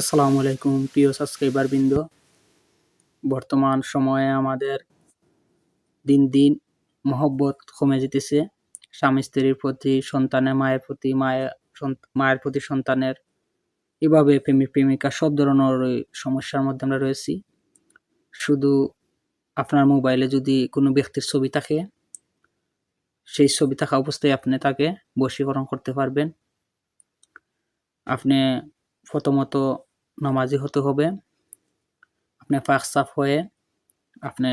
আসসালামু আলাইকুম, প্রিয় সাবস্ক্রাইবার বৃন্দ। বর্তমান সময়ে আমাদের দিন দিন মহব্বত কমে যেতেছে। স্বামী স্ত্রীর প্রতি, সন্তানের মায়ের প্রতি, মায়ের মায়ের প্রতি সন্তানের এভাবে প্রেমিক, প্রেমিকা সব ধরনের সমস্যার মধ্যে আমরা রয়েছি। শুধু আপনার মোবাইলে যদি কোনো ব্যক্তির ছবি থাকে, সেই ছবি থাকা অবস্থায় আপনি তাকে বশীকরণ করতে পারবেন। আপনি প্রথমত নামাজি হতে হবে। আপনি পাক সাফ হয়ে আপনি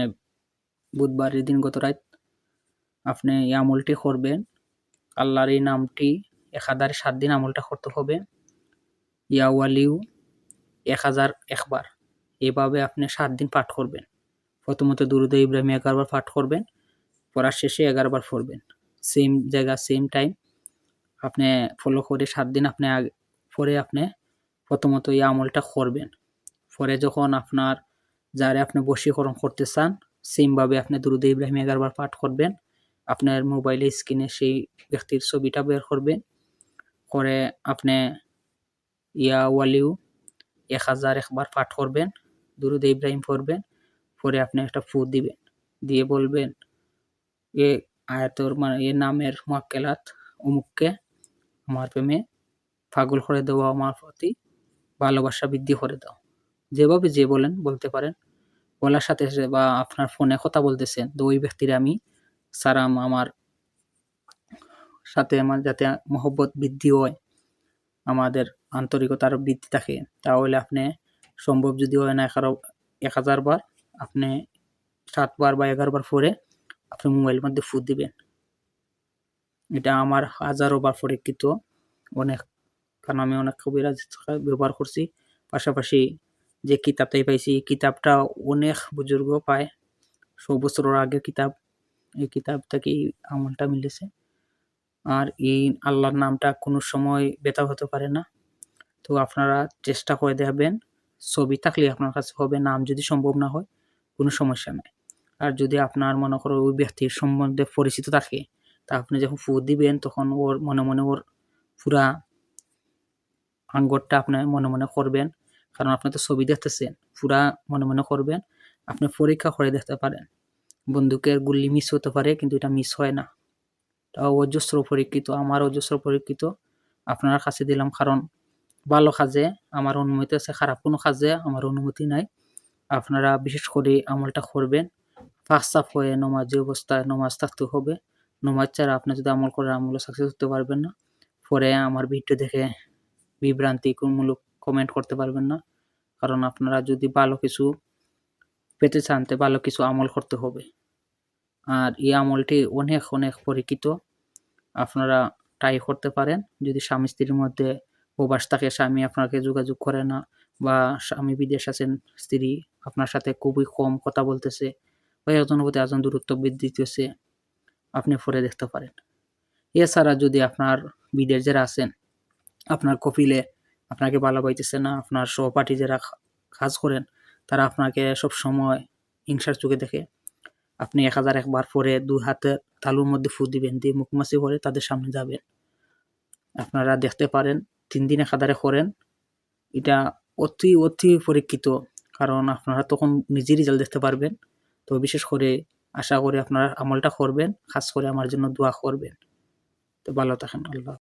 বুধবারের দিন গত রাত আপনি এই আমলটি করবেন। আল্লাহর এই নামটি এক হাজার সাত দিন আমলটা করতে হবে। ইয়াওয়ালিউ এক হাজার একবার। এভাবে আপনি সাত দিন পাঠ করবেন। প্রথমত দুরুদ ইব্রাহিম এগারোবার পাঠ করবেন। পড়ার শেষে এগারোবার পড়বেন। সেম জায়গা, সেম টাইম আপনি ফলো করে সাত দিন আপনি পরে আপনি প্রথমত এই আমলটা করবেন। পরে যখন আপনার যারে আপনি বশীকরণ করতে চান, সেমভাবে আপনি দুরুদ ইব্রাহিম এগারবার পাঠ করবেন। আপনার মোবাইলে স্ক্রিনে সেই ব্যক্তির ছবিটা বের করবেন। করে আপনি ইয়া ওয়ালিউ এক হাজার একবার পাঠ করবেন, দুরুদ ইব্রাহিম পড়বেন, পরে আপনি একটা ফু দিবেন। দিয়ে বলবেন, এ আয়াতর মানে এ নামের মোয়াক্কেলাত অমুককে আমার প্রেমে পাগল করে দেওয়া আমার প্রতি ভালোবাসা বৃদ্ধি করে দাও। যেভাবে যে বলেন, বলতে পারেন। বলার সাথে বা আপনার ফোনে কথা বলতেছেন, তো ওই ব্যক্তির আমি সারাম আমার সাথে আমার যাতে মহব্বত বৃদ্ধি হয়, আমাদের আন্তরিকতার বৃদ্ধি থাকে, তাহলে আপনি সম্ভব যদি হয় না এগারো এক হাজার বার, আপনি সাতবার বা এগারো বার পরে আপনি মোবাইলের মধ্যে ফুট দিবেন। এটা আমার হাজারো বার পরীক্ষিত, অনেক কারণ আমি অনেক কবিরাজ ব্যবহার করছি। পাশাপাশি যে কিতাবটাই পাইছি, কিতাবটা অনেক বুজুর্গ পায়। সব বছরের আগের কিতাব, এই কিতাব থেকে আমলটা মিলেছে। আর এই আল্লাহর নামটা কোনো সময় বেতা হতে পারে না। তো আপনারা চেষ্টা করে দেখবেন। ছবি থাকলে আপনার কাছে হবে, নাম যদি সম্ভব না হয়, কোনো সমস্যা নাই। আর যদি আপনার মনে করো ওই ব্যক্তির সম্বন্ধে পরিচিত থাকে, তা আপনি যখন ফু দিবেন, তখন ওর মনে মনে ওর পুরা আঙ্গরটা আপনি মনে মনে করবেন। কারণ আপনি তো ছবি দেখতেছেন, পুরা মনে মনে করবেন। আপনি পরীক্ষা করে দেখতে পারেন। বন্দুকের গুলি মিস হতে পারে, কিন্তু এটা মিস হয় না। তাও অজস্র পরীক্ষিত, আমার অজস্র পরীক্ষিত। আপনার কাছে দিলাম, কারণ ভালো কাজে, আমার অনুমতি আছে, খারাপ কোনো কাজে আমার অনুমতি নাই। আপনারা বিশেষ করে আমলটা করবেন। ফাঁস সাফ হয়ে নমাজি অবস্থায় নমাজ থাকতে হবে। নমাজ ছাড়া আপনি যদি আমল করেন আমলে সাকসেস হতে পারবেন না। পরে আমার ভিডিও দেখে বিভ্রান্তিমূলক কমেন্ট করতে পারবেন না। কারণ আপনারা যদি ভালো কিছু পেতে চান, তো ভালো কিছু আমল করতে হবে। আর এই আমলটি অনেক অনেক পরীক্ষিত। আপনারা ট্রাই করতে পারেন। যদি স্বামী স্ত্রীর মধ্যে প্রবাস থাকে, স্বামী আপনাকে যোগাযোগ করে না, বা স্বামী বিদেশ আছেন, স্ত্রী আপনার সাথে খুবই কম কথা বলতেছে, বা একজনের প্রতি একজন দূরত্ব বৃদ্ধি দিতেছে আপনি পরে দেখতে পারেন। এছাড়া যদি আপনার বিদেশ যারা আছেন আপনার কপিলে আপনাকে ভালো পাইতেছে না, আপনার সহপাঠী যারা কাজ করেন, তারা আপনাকে সব সময় হিংসার চোখে দেখে। আপনি এক হাজার একবার পরে দু হাতে তালুর মধ্যে ফু দিবেন, দিয়ে মুখমাসি করে তাদের সামনে যাবেন। আপনারা দেখতে পারেন, তিন দিন এক হাজারে করেন। এটা অতি অতি পরীক্ষিত, কারণ আপনারা তখন নিজের রেজাল্ট দেখতে পারবেন। তো বিশেষ করে আশা করি আপনারা আমলটা করবেন, খাস করে আমার জন্য দোয়া করবেন। তো ভালো থাকেন, আল্লাহ